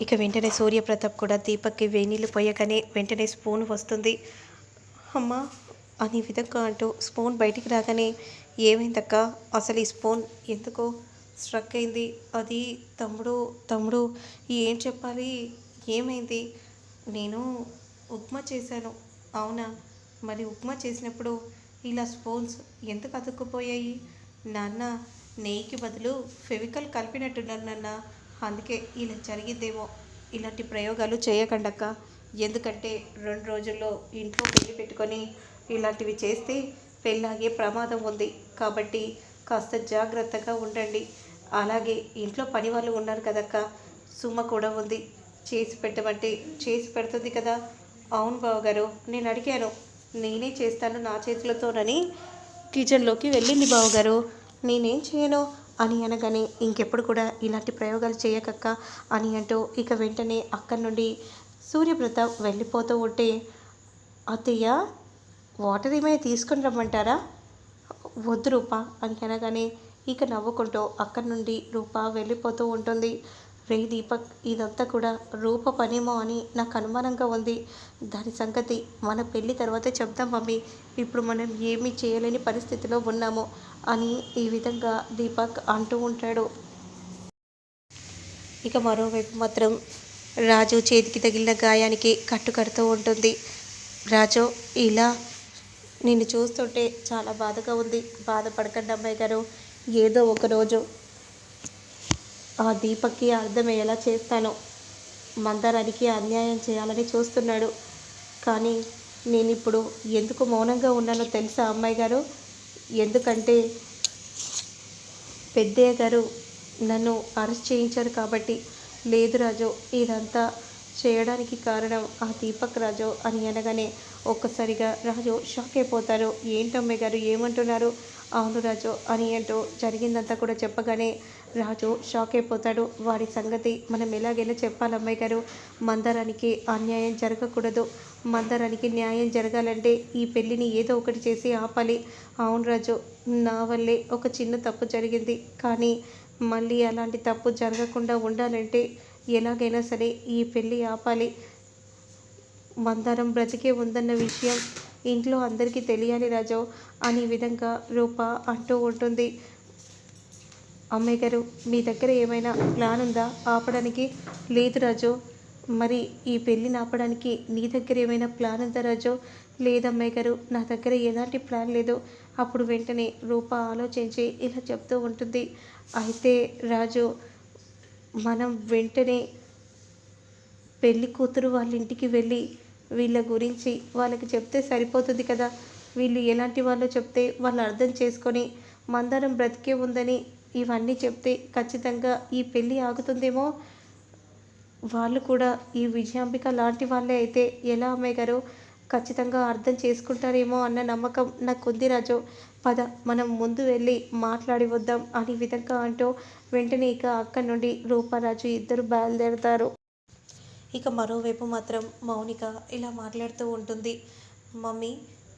ఇక వెంటనే సూర్యప్రతాప్ కూడా దీపక్కి వేణీలు పోయగానే వెంటనే స్పూన్ వస్తుంది. అమ్మా అనే విధంగా అంటూ స్పూన్ బయటికి రాగానే ఏమైందక్క? అసలు ఈ స్పూన్ ఎందుకో స్ట్రక్ అయింది? అది తమ్ముడు తమ్ముడు ఏం చెప్పాలి? ఏమైంది? నేను ఉప్మా చేశాను. అవునా? మరి ఉప్మా చేసినప్పుడు ఇలా స్పూన్స్ ఎందుకు అతుక్కుపోయాయి? నాన్న నెయ్యికి బదులు ఫెవికల్ కలిపినట్టున్నారు నాన్న. అందుకే ఇలా జరిగిందేమో ఇలాంటి ప్రయోగాలు చేయకండక్క. ఎందుకంటే రెండు రోజుల్లో ఇంట్లో పెళ్ళి పెట్టుకొని ఇలాంటివి చేస్తే పెళ్ళాగే ప్రమాదం ఉంది. కాబట్టి కాస్త జాగ్రత్తగా ఉండండి. అలాగే ఇంట్లో పని వాళ్ళు ఉన్నారు కదక్క. సుమ కూడా ఉంది. చేసి పెట్టమంటే చేసి పెడుతుంది కదా. అవును బావగారు నేను అడిగాను. నేనే చేస్తాను నా చేతులతోనని కిచెన్లోకి వెళ్ళింది బావగారు. నేనేం చేయను? అని అనగానే ఇంకెప్పుడు కూడా ఇలాంటి ప్రయోగాలు చేయకక్క అని అంటూ ఇక వెంటనే అక్కడి నుండి సూర్యప్రతాప్ వెళ్ళిపోతూ ఉంటే అత్తయ్య వాటర్ ఏమైనా తీసుకుని రమ్మంటారా? వద్దు రూప అని అనగానే ఇక నవ్వుకుంటూ అక్కడి నుండి రూప వెళ్ళిపోతూ ఉంటుంది. రే దీపక్ ఇదంతా కూడా రూప పనేమో అని నాకు అనుమానంగా ఉంది. దాని సంగతి మన పెళ్ళి తర్వాత చెప్దాం మమ్మీ. ఇప్పుడు మనం ఏమీ చేయలేని పరిస్థితిలో ఉన్నాము అని ఈ విధంగా దీపక్ అంటూ ఉంటాడు. ఇక మరోవైపు మాత్రం రాజు చేతికి తగిలిన గాయానికి కట్టు కడుతూ ఉంటుంది. రాజు ఇలా నిన్ను చూస్తుంటే చాలా బాధగా ఉంది. బాధపడకండి అమ్మాయి గారు. ఏదో ఒకరోజు ఆ దీపక్కి అర్థమయ్యేలా చేస్తాను. మందరానికి అన్యాయం చేయాలని చూస్తున్నాడు. కానీ నేను ఇప్పుడు ఎందుకు మౌనంగా ఉన్నానో తెలుసా అమ్మాయి గారు? ఎందుకంటే పెద్దయ్య గారు నన్ను అరెస్ట్ చేయించారు కాబట్టి. లేదు రాజు ఇదంతా చేయడానికి కారణం ఆ దీపక్ రాజు అని అనగానే ఒక్కసారిగా రాజు షాక్ అయిపోతారు. ఏంటమ్మాయి గారు ఏమంటున్నారు? అవును రాజు అని అంటూ జరిగిందంతా కూడా చెప్పగానే రాజు షాక్ అయిపోతాడు. వాడి సంగతి మనం ఎలాగైనా చెప్పాలి అమ్మాయి గారు మందరానికి అన్యాయం జరగకూడదు. మందరానికి న్యాయం జరగాలంటే ఈ పెళ్ళిని ఏదో ఒకటి చేసి ఆపాలి. అవును రాజు నా వల్లే ఒక చిన్న తప్పు జరిగింది. కానీ మళ్ళీ అలాంటి తప్పు జరగకుండా ఉండాలంటే ఎలాగైనా సరే ఈ పెళ్ళి ఆపాలి. మందారం బ్రతికే ఉందన్న విషయం ఇంట్లో అందరికీ తెలియాలి రాజు అనే విధంగా రూప అంటూ ఉంటుంది. అమ్మాయి గారు మీ దగ్గర ఏమైనా ప్లాన్ ఉందా? ఆపడానికి లేదు రాజు. మరి ఈ పెళ్ళిని ఆపడానికి నీ దగ్గర ఏమైనా ప్లాన్ ఉందా రాజు? లేదమ్మాయి గారు నా దగ్గర ఎలాంటి ప్లాన్ లేదు. అప్పుడు వెంటనే రూప ఆలోచించి ఇలా చెప్తూ ఉంటుంది. అయితే రాజు మనం వెంటనే పెళ్ళి కూతురు వాళ్ళ ఇంటికి వెళ్ళి వీళ్ళ గురించి వాళ్ళకి చెప్తే సరిపోతుంది కదా. వీళ్ళు ఎలాంటి వాళ్ళు చెప్తే వాళ్ళు అర్థం చేసుకొని మందరం బ్రతికే ఉందని ఇవన్నీ చెప్తే ఖచ్చితంగా ఈ పెళ్ళి ఆగుతుందేమో? వాళ్ళు కూడా ఈ విజయాంబిక లాంటి వాళ్ళే అయితే ఎలా అమ్మాయి గారు ఖచ్చితంగా అర్థం చేసుకుంటారేమో అన్న నమ్మకం నాకు ఉంది రాజు. పద మనం ముందు వెళ్ళి మాట్లాడి వద్దాం అనే విధంగా అంటూ వెంటనే ఇక అక్కడి నుండి రూపారాజు ఇద్దరు బయలుదేరతారు. ఇక మరోవైపు మాత్రం మౌనిక ఇలా మాట్లాడుతూ ఉంటుంది. మమ్మీ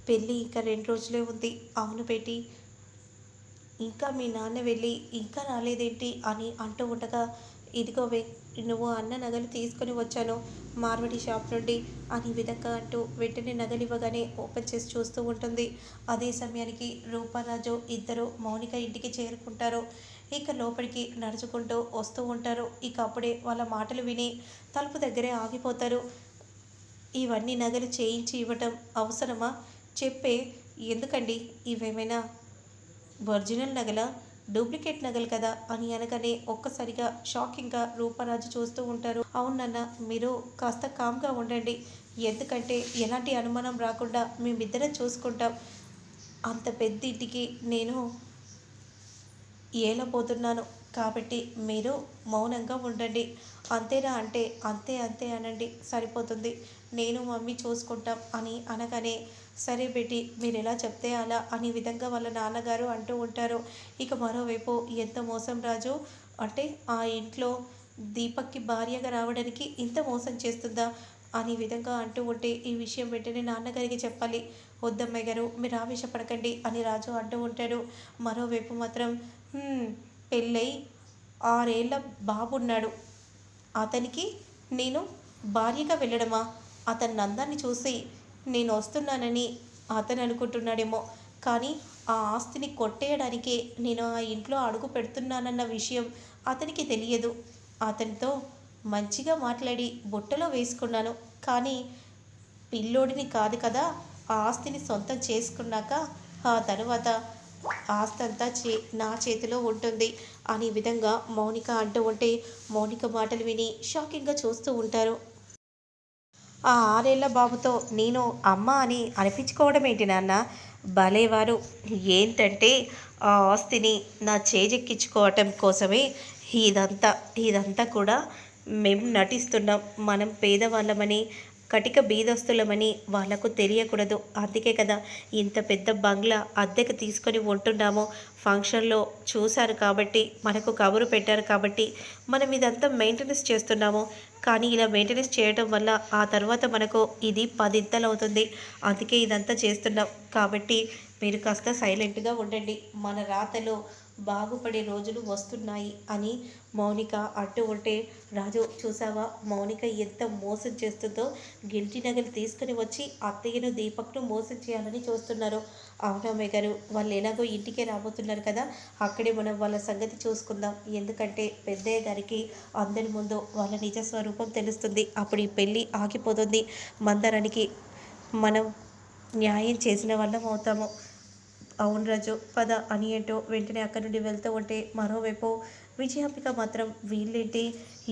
పెళ్ళి ఇంకా రెండు రోజులే ఉంది. అవును పెట్టి ఇంకా మీ నాన్న వెళ్ళి ఇంకా రాలేదేంటి? అని అంటూ ఉండగా ఇదిగో వే నువ్వు అన్న నగలు తీసుకొని వచ్చాను మార్వడి షాప్ నుండి అని విధంగా అంటూ వెంటనే నగలు ఇవ్వగానే ఓపెన్ చేసి చూస్తూ ఉంటుంది. అదే సమయానికి రూపారాజు ఇద్దరు మౌనిక ఇంటికి చేరుకుంటారు. ఇక లోపలికి నడుచుకుంటూ వస్తూ ఉంటారు. ఇక అప్పుడే వాళ్ళ మాటలు విని తలుపు దగ్గరే ఆగిపోతారు. ఇవన్నీ నగలు చేయించి ఇవ్వటం అవసరమా? చెప్పే ఎందుకండి? ఇవేమైనా ఒరిజినల్ నగల? డూప్లికేట్ నగలు కదా? అని అనగానే ఒక్కసారిగా షాకింగ్గా రూపరాజు చూస్తూ ఉంటారు. అవునన్న మీరు కాస్త కామ్గా ఉండండి. ఎందుకంటే ఎలాంటి అనుమానం రాకుండా మేమిద్దరం చూసుకుంటాం. అంత పెద్ద ఇంటికి నేను ఏలబోతున్నాను కాబట్టి మీరు మౌనంగా ఉండండి. అంతేనా అంటే అంతే అంతే అనండి. సరిపోతుంది. నేను మమ్మీ చూసుకుంటాం అని అనగానే సరే బెట్టి మీరు ఎలా చెప్తే అలా అనే విధంగా వాళ్ళ నాన్నగారు అంటూ ఉంటారు. ఇక మరోవైపు ఎంత మోసం రాజు? అంటే ఆ ఇంట్లో దీపక్కి భార్యగా రావడానికి ఇంత మోసం చేస్తుందా? అనే విధంగా అంటూ ఉంటే ఈ విషయం వెంటనే నాన్నగారికి చెప్పాలి. వద్దమ్మాయి గారు మీరు ఆవేశపడకండి అని రాజు అంటూ ఉంటాడు. మరోవైపు మాత్రం పెళ్ళై ఆరేళ్ళ బాబున్నాడు. అతనికి నేను భార్యగా వెళ్ళడమా? అతని నందాన్ని చూసి నేను వస్తున్నానని అతను అనుకుంటున్నాడేమో. కానీ ఆ ఆస్తిని కొట్టేయడానికే నేను ఆ ఇంట్లో అడుగు పెడుతున్నానన్న విషయం అతనికి తెలియదు. అతనితో మంచిగా మాట్లాడి బుట్టలో వేసుకున్నాను. కానీ పిల్లోడిని కాదు కదా ఆ ఆస్తిని సొంతం చేసుకున్నాక ఆ తర్వాత ఆస్తి అంతా చే నా చేతిలో ఉంటుంది. అనే విధంగా మౌనిక అంటూ ఉంటే మౌనిక మాటలు విని షాకింగ్గా చూస్తూ ఉంటారు. ఆ ఆరేళ్ళ బాబుతో నేను అమ్మ అని అనిపించుకోవడం ఏంటి నాన్న? భలేవారు. ఏంటంటే ఆ ఆస్తిని నా చేజెక్కించుకోవటం కోసమే ఇదంతా ఇదంతా కూడా మేము నటిస్తున్నాం. మనం పేదవాళ్ళమని కటిక బీదస్తులమని వాళ్ళకు తెలియకూడదు. అందుకే కదా ఇంత పెద్ద బంగ్లా అద్దెకు తీసుకొని ఉంటున్నామో. ఫంక్షన్లో చూశారు కాబట్టి మనకు కబురు పెట్టారు కాబట్టి మనం ఇదంతా మెయింటెనెన్స్ చేస్తున్నాము. కానీ ఇలా మెయింటెనెన్స్ చేయడం వల్ల ఆ తర్వాత మనకు ఇది పదింతలు అవుతుంది అందుకే ఇదంతా చేస్తున్నాం. కాబట్టి మీరు కాస్త సైలెంట్గా ఉండండి. మన రాతలో బాగుపడే రోజులు వస్తున్నాయి అని మౌనిక అంటూ ఉంటే రాజు చూసావా మౌనిక ఎంత మోసం చేస్తుందో? గిల్టీ నగలు తీసుకుని వచ్చి అత్తయ్యను దీపక్ను మోసం చేయాలని చూస్తున్నారు. అవునమ్మాయి గారు వాళ్ళు ఎలాగో ఇంటికే రాబోతున్నారు కదా. అక్కడే మనం వాళ్ళ సంగతి చూసుకుందాం. ఎందుకంటే పెద్దయ్య గారికి అందరి ముందు వాళ్ళ నిజ స్వరూపం తెలుస్తుంది. అప్పుడు ఈ పెళ్ళి ఆగిపోతుంది. మందరానికి మనం న్యాయం చేసిన వాళ్ళం అవుతాము. అవును రాజు. పద అని ఏంటో వెంటనే అక్కడి నుండి వెళ్తూ ఉంటే మరోవైపు విజయాంబిక మాత్రం వీళ్ళేంటి?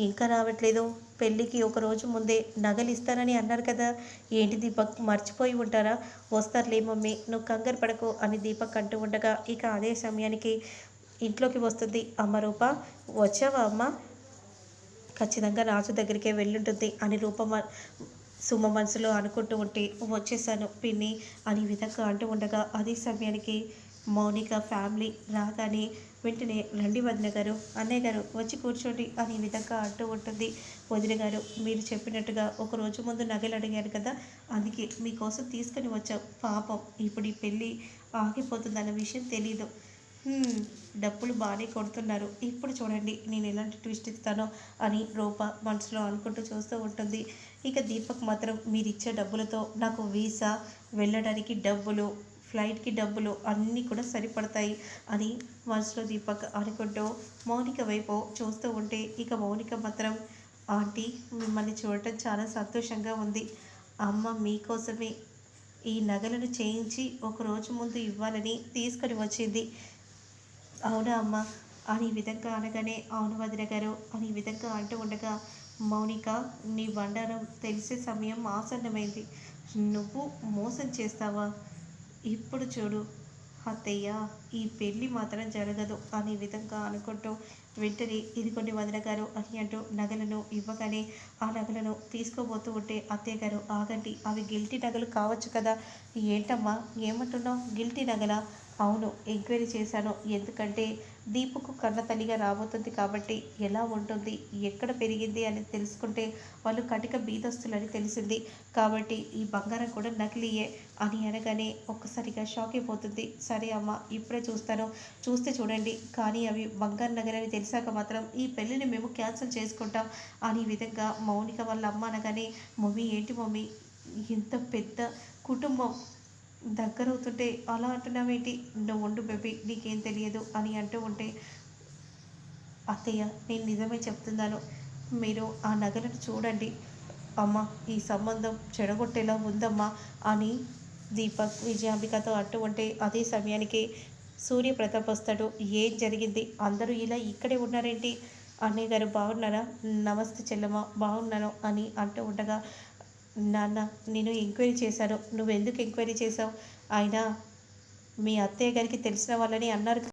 ఇంకా రావట్లేదు. పెళ్ళికి ఒక రోజు ముందే నగలు ఇస్తానని అన్నారు కదా. ఏంటి దీపక్? మర్చిపోయి ఉంటారా? వస్తారులే మమ్మీ. నువ్వు కంగారు పడకు అని దీపక్ అంటూ ఉండగా ఇక అదే సమయానికి ఇంట్లోకి వస్తుంది. అమ్మ రూప వచ్చావా అమ్మ? ఖచ్చితంగా రాజు దగ్గరికే వెళ్ళుంటుంది అని రూప సుమ మనసులో అనుకుంటూ ఉంటే వచ్చేసాను పిన్ని అని విధంగా అంటూ ఉండగా అదే సమయానికి మౌనిక ఫ్యామిలీ రాగానే వెంటనే రండి వదిన గారు అన్నయ్య గారు వచ్చి కూర్చోండి అని ఈ విధంగా అంటూ ఉంటుంది. వదిన గారు మీరు చెప్పినట్టుగా ఒక రోజు ముందు నగలు అడిగారు కదా అందుకే మీకోసం తీసుకొని వచ్చాం. పాపం ఇప్పుడు ఈ పెళ్ళి ఆగిపోతుందన్న విషయం తెలియదు డబ్బులు బాగానే కొడుతున్నారు. ఇప్పుడు చూడండి నేను ఎలాంటి ట్విస్ట్ ఇస్తానో అని రూప మనసులో అనుకుంటూ చూస్తూ ఉంటుంది. ఇక దీపక్ మాత్రం మీరు ఇచ్చే డబ్బులతో నాకు వీసా వెళ్ళడానికి డబ్బులు ఫ్లైట్కి డబ్బులు అన్నీ కూడా సరిపడతాయి అని మనసులో దీపక్ అనుకుంటూ మౌనిక వైపు చూస్తూ ఉంటే ఇక మౌనిక మాత్రం ఆంటీ మిమ్మల్ని చూడటం చాలా సంతోషంగా ఉంది. అమ్మ మీకోసమే ఈ నగలను చేయించి ఒక రోజు ముందు ఇవ్వాలని తీసుకొని వచ్చింది. అవునా అమ్మ? అని ఈ విధంగా అనగానే అవును వదిన గారు అని ఈ విధంగా అంటూ ఉండగా మౌనిక నీ బండారం తెలిసే సమయం ఆసన్నమైంది. నువ్వు మోసం చేస్తావా? ఇప్పుడు చూడు. అత్తయ్య ఈ పెళ్ళి మాత్రం జరగదు అనే విధంగా అనుకుంటూ వెంటనే ఇది కొన్ని వదిన గారు అని అంటూ నగలను ఇవ్వగానే ఆ నగలను తీసుకోబోతూ ఉంటే అత్తయ్య గారు ఆగండి అవి గిల్టీ నగలు కావచ్చు కదా? ఏంటమ్మా? ఏమంటున్నావు? గిల్టీ నగలా? అవును ఎంక్వైరీ చేశాను. ఎందుకంటే దీపుకు కన్న తల్లిగా రాబోతుంది కాబట్టి ఎలా ఉంటుంది ఎక్కడ పెరిగింది అని తెలుసుకుంటే వాళ్ళు కటిక బీదస్తులని తెలిసింది. కాబట్టి ఈ బంగారం కూడా నకిలీయే అని అనగానే ఒక్కసారిగా షాక్ అయిపోతుంది. సరే అమ్మ ఇప్పుడే చూస్తాను. చూస్తే చూడండి. కానీ అవి బంగారు నగరని తెలిసాక మాత్రం ఈ పెళ్ళిని మేము క్యాన్సిల్ చేసుకుంటాం అని విధంగా మౌనిక వాళ్ళ అమ్మ అనగానే మమ్మీ ఏంటి మమ్మీ? ఇంత పెద్ద కుటుంబం దగ్గరవుతుంటే అలా అంటున్నావేంటి నువ్వు ఉండు బేబీ నీకేం తెలియదు అని అంటూ ఉంటే అత్తయ్య నేను నిజమే చెప్తున్నాను. మీరు ఆ నగలను చూడండి. అమ్మ ఈ సంబంధం చెడగొట్టేలా ఉందమ్మా అని దీపక్ విజయాంబికతో అంటూ ఉంటే అదే సమయానికి సూర్యప్రతాప్ వస్తాడు. ఏం జరిగింది? అందరూ ఇలా ఇక్కడే ఉన్నారేంటి? అన్నయ్య గారు బాగున్నారా? నమస్తే చెల్లమ్మ బాగున్నాను అని అంటూ ఉండగా నాన్న నేను ఎంక్వైరీ చేశాను. నువ్వెందుకు ఎంక్వైరీ చేసావు ఆయన మీ అత్తయ్య గారికి తెలిసిన వాళ్ళని అన్నారు